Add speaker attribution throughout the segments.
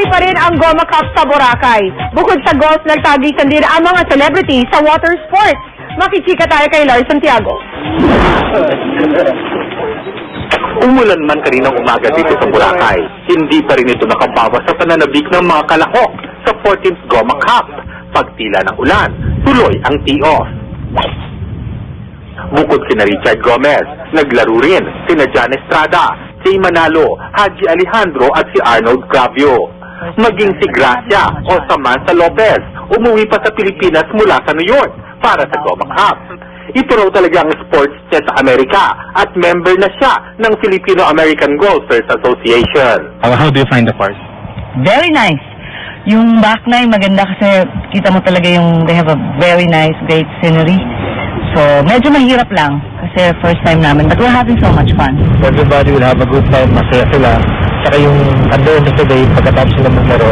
Speaker 1: ng ulan, tuloy pa rin ang Goma Cup sa Boracay. Bukod sa golf, nagtagisan din ang mga celebrity sa water sports. Makichika tayo kay Lars Santiago.
Speaker 2: Umulan man kaninang umaga dito sa Boracay, hindi pa rin ito nakabawas sa pananabik ng mga kalahok sa 14th Goma Cup. Pagtila ng ulan, tuloy ang tee-off. Bukod kina Richard Gomez, naglaro rin sina Jan Estrada, Jay Manalo, Haji Alejandro at si Arnold Gravio. Maging si Gracia o Samantha Lopez, umuwi pa sa Pilipinas mula sa New York para sa Goma Cup. Ito raw talaga ang sports niya sa Amerika at member na siya ng Filipino-American Golfers Association.
Speaker 3: Uh, how do you find the course?
Speaker 4: Very nice. Yung back nine maganda kasi kita mo talaga yung they have a very nice, great scenery. So, medyo mahirap lang kasi first time namin. But we're having so much fun.
Speaker 3: Everybody will have a good time, masaya sila. Saka yung at the end pagkatapos sila maglaro,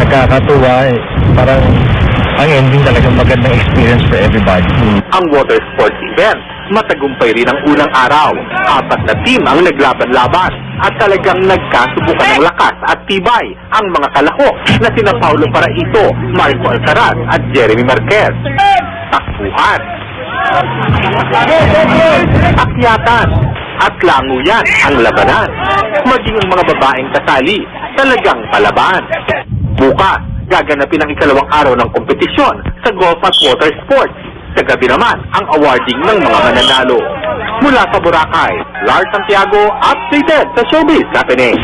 Speaker 3: nakakatuwa eh. Parang ang ending talagang magandang experience for everybody.
Speaker 2: Ang water sports event, matagumpay rin ang unang araw. Apat na team ang naglaban-laban at talagang nagkasubukan ng lakas at tibay ang mga kalahok na sina Paulo Paraiso, Marco Alcaraz at Jeremy Marquez. Takbuhan. Akyatan at languyan ang labanan. Maging ang mga babaeng kasali talagang palaban. Bukas, gaganapin ang ikalawang araw ng kompetisyon sa golf at water sports. Sa gabi naman, ang awarding ng mga mananalo. Mula sa Boracay, Lars Santiago, updated sa Showbiz Happening.